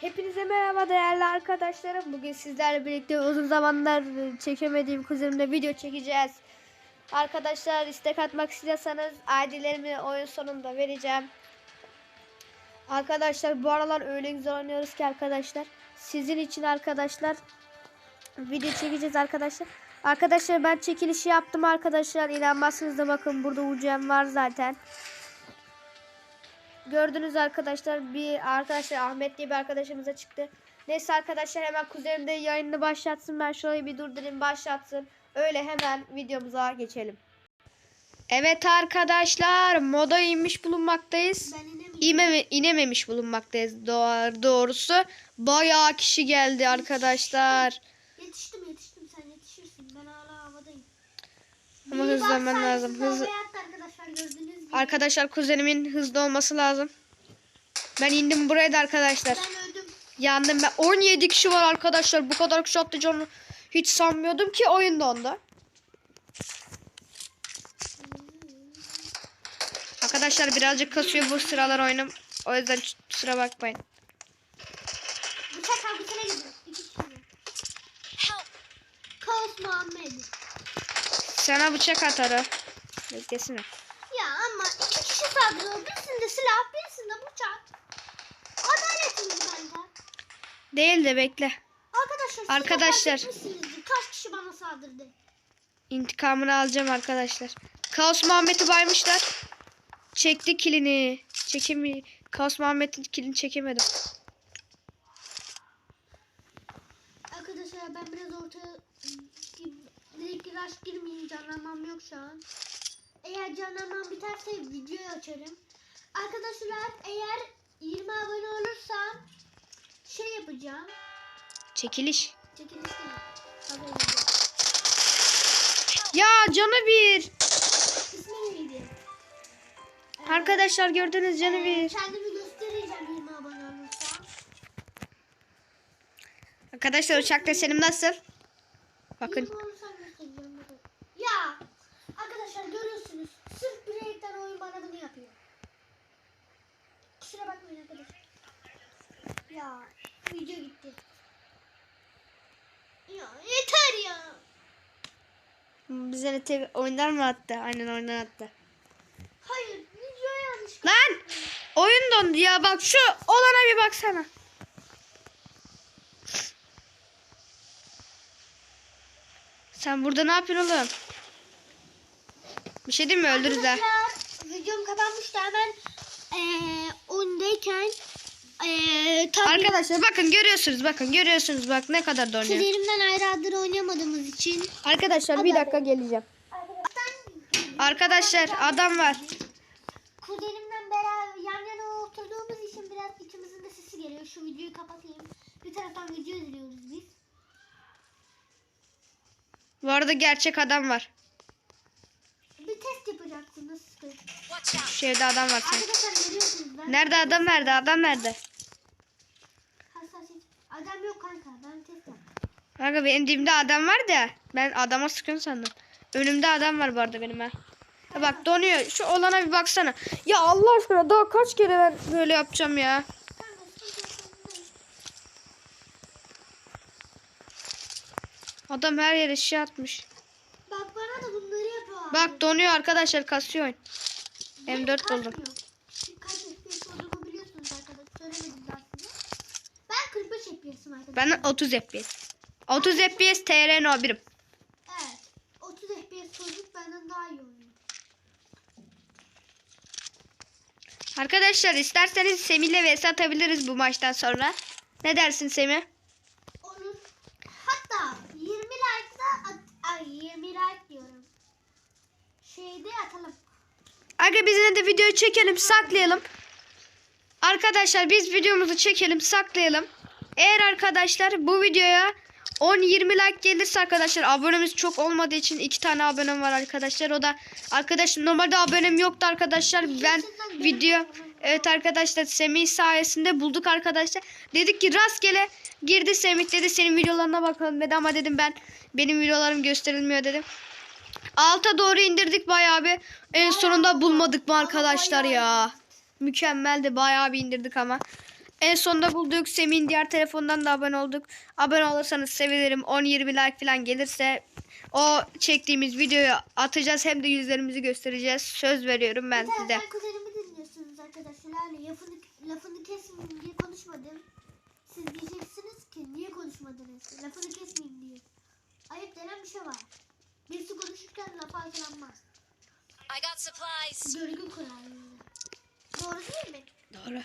Hepinize merhaba değerli arkadaşlarım. Bugün sizlerle birlikte uzun zamanlar çekemediğim kuzenimle video çekeceğiz. Arkadaşlar istek atmak istiyorsanız ID'lerimi oyun sonunda vereceğim. Arkadaşlar bu aralar öyle güzel oynuyoruz ki arkadaşlar. Sizin için arkadaşlar video çekeceğiz arkadaşlar. Arkadaşlar ben çekilişi yaptım arkadaşlar. İnanmazsınız da bakın burada UCM var zaten. Gördünüz arkadaşlar bir arkadaşlar Ahmet diye bir arkadaşımıza çıktı. Neyse arkadaşlar hemen kuzenim de yayını başlatsın. Ben şurayı bir durdurayım başlatsın. Öyle hemen videomuza geçelim. Evet arkadaşlar moda inmiş bulunmaktayız. İneme, inememiş bulunmaktayız doğru, doğrusu. Bayağı kişi geldi arkadaşlar. Yetiştim yetiştim sen yetişirsin. Ben hala havadayım. Ama hızlanman bak lazım. attı arkadaşlar. Arkadaşlar kuzenimin hızlı olması lazım. Ben indim buraya da arkadaşlar. Ben öldüm. Yandım ben. 17 kişi var arkadaşlar. Bu kadar kişi atlayacağını hiç sanmıyordum ki oyunda onda. Arkadaşlar birazcık kasıyor bu sıralar oyunum. O yüzden kusura bakmayın. Bıçak al bıçağa gidiyor. Kaos Muhammed. Sana bıçak atarım. Beklesene. Ya ama iki kişi saldırıyor. Birisinde silah birisinde bıçak. Adaletsiniz bence. Değil de bekle. Arkadaşlar Arkadaşlar. Kaç kişi bana saldırdı? İntikamını alacağım arkadaşlar. Kaos Muhammed'i baymışlar. Çekti kilini. Çekemi. Kaos Muhammed'in kilini çekemedim. Arkadaşlar ben biraz ortaya direkt rush girmeyeyim canlanmam yok şu an. Eğer canlanmam biterse videoyu açarım. Arkadaşlar eğer 20 abone olursam şey yapacağım. Çekiliş. Çekiliş değil. Ya canı bir. İsmi neydi? Ee, Arkadaşlar gördünüz canı ee, bir. Kendimi göstereceğim 20 abone olursam. Arkadaşlar uçak desenim nasıl? Bakın. 20 olursam göstereceğim. bakın. Ya arkadaşlar görüyorsunuz. Sırf break'ten oyun bana bunu yapıyor. Kusura bakmayın arkadaşlar. Ya video gitti. Ya yeter ya. Bize de tek oyundan mı attı? Aynen oyundan attı. Hayır video yanlış. Lan! Oyun dondu ya bak şu olana bir baksana. Sen burada ne yapıyorsun oğlum? Bir şey değil mi? Öldürürüz ha. Videom kapanmıştı hemen eee oyundayken eee tabii Arkadaşlar bakın görüyorsunuz bakın görüyorsunuz bak ne kadar donuyor. kuzenimden ayrı ayrı oynayamadığımız için Arkadaşlar bir dakika geleceğim. Arkadaşlar adam var. Kuzenimden beraber yan yana oturduğumuz için biraz ikimizin de sesi geliyor. Şu videoyu kapatayım. Bir taraftan video izliyoruz biz. Bu arada gerçek adam var. Evde adam var ben. Nerede adam nerede? Adam nerede? Adam yok kanka. Ben yaptım. Kanka benim dibimde adam var da ben adama sıkıyorum sandım. Önümde adam var bu arada benim ha. Ha bak donuyor. Şu olana bir baksana. Ya Allah aşkına daha kaç kere ben böyle yapacağım ya. Adam her yere şey atmış. Bak bana da bunları yapıyor. Bak donuyor arkadaşlar kasıyor oyun. Benim M4 buldum. Ben 45 FPS'im arkadaşlar. Ben 30 FPS. 30 FPS TR no birim. Evet. 30 FPS çocuk benden daha iyi oynuyor. Arkadaşlar isterseniz Semih'le vs atabiliriz bu maçtan sonra. Ne dersin Semih? Olur. Hatta 20 like'da ay 20 like diyorum. Şeyde atalım. Aga biz yine de videoyu çekelim saklayalım. Arkadaşlar biz videomuzu çekelim saklayalım. Eğer arkadaşlar bu videoya 10-20 like gelirse arkadaşlar abonemiz çok olmadığı için iki tane abonem var arkadaşlar. O da arkadaşlar normalde abonem yoktu arkadaşlar. Ben video evet arkadaşlar Semih sayesinde bulduk arkadaşlar. Dedik ki rastgele girdi Semih dedi senin videolarına bakalım dedi ama dedim ben benim videolarım gösterilmiyor dedim. Alta doğru indirdik bayağı bir. En sonunda bulmadık mı arkadaşlar ya? Mükemmeldi bayağı bir indirdik ama. En sonunda bulduk. Semih'in diğer telefondan da abone olduk. Abone olursanız sevinirim. 10-20 like falan gelirse o çektiğimiz videoyu atacağız. Hem de yüzlerimizi göstereceğiz. Söz veriyorum ben Bir size. kuzenimi dinliyorsunuz arkadaşlar. Yani lafını, lafını kesmeyeyim diye konuşmadım. Siz diyeceksiniz ki niye konuşmadınız? Lafını kesmeyeyim diye. Ayıp denen bir şey var. Birisi konuşurken laf. I got supplies. Görgü kuralı. Doğru değil mi? Doğru.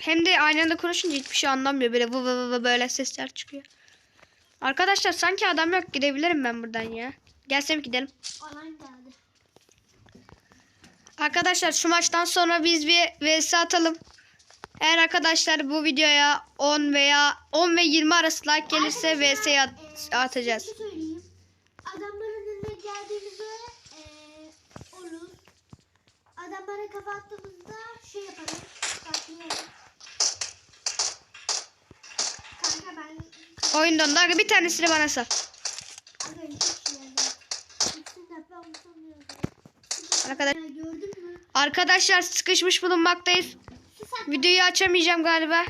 Hem de aynı anda konuşunca hiçbir şey anlamıyor. Böyle vı vı vı böyle sesler çıkıyor. Arkadaşlar sanki adam yok. Gidebilirim ben buradan ya. Gelsem gidelim. Alan geldi. Arkadaşlar şu maçtan sonra biz bir vs atalım. Eğer arkadaşlar bu videoya 10 veya 10 ve 20 arası like gelirse vs at- e, atacağız. bir şey söyleyeyim. Adamların önüne geldiğimizde e, olur. Adamlara kafa attığımızda şey yaparım. Saklayalım. Kanka ben Oyundan da bir tanesini bana sal. Şey. Arkadaş-? Arkadaşlar sıkışmış bulunmaktayız. Videoyu açamayacağım galiba.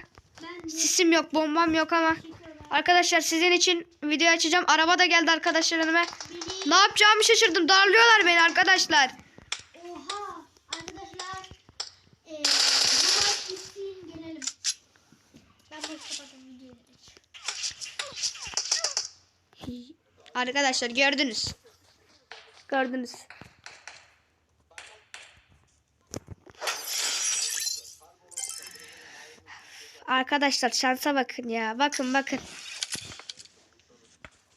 Sisim yok, bombam yok ama. Arkadaşlar sizin için video açacağım. Araba da geldi arkadaşlar önüme. Ne yapacağımı şaşırdım. Darlıyorlar beni arkadaşlar. Oha arkadaşlar eee bu maç bitsin gelelim. Ben boş kapatayım videoyu. Arkadaşlar gördünüz. Gördünüz. Arkadaşlar şansa bakın ya. Bakın bakın.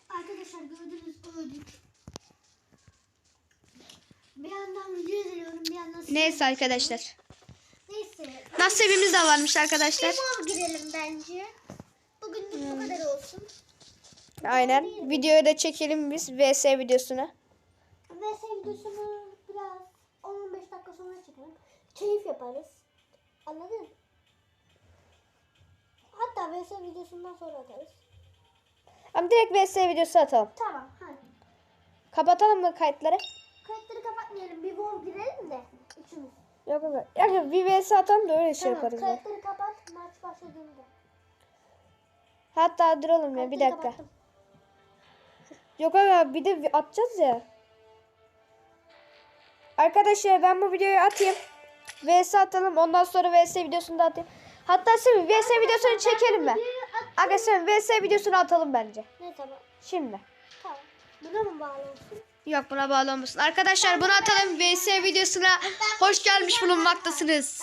Arkadaşlar gördünüz öldük. Bir yandan video izliyorum bir yandan Neyse arkadaşlar. Neyse. Nasibimiz de varmış arkadaşlar. Mor girelim bence. Bugünlük bu kadar olsun. Aynen. Videoyu da çekelim biz. VS videosunu. Ve videosunu biraz 10-15 dakika sonra çekelim. Keyif yaparız. Anladın? Hatta VS videosundan sonra atarız. Ama direkt VS videosu atalım. Tamam hadi. Kapatalım mı kayıtları? Kayıtları kapatmayalım. Bir vol girelim de üçümüz. Yok yok. Yani bir VS atalım da öyle şey tamam yaparız. ya. kayıtları kapat maç başladığında. Hatta duralım ya bir dakika. kapattım. Yok abi bir de atacağız ya. Arkadaşlar ben bu videoyu atayım. VS atalım ondan sonra VS videosunu da atayım. Hatta şimdi VS videosunu çekelim mi? Arkadaşlar VS videosunu atalım bence. Ne tamam. Şimdi. Tamam. Buna mı bağlıyorsun? Yok buna bağlı olmasın. Arkadaşlar bunu atalım VS videosuna hoş gelmiş bulunmaktasınız.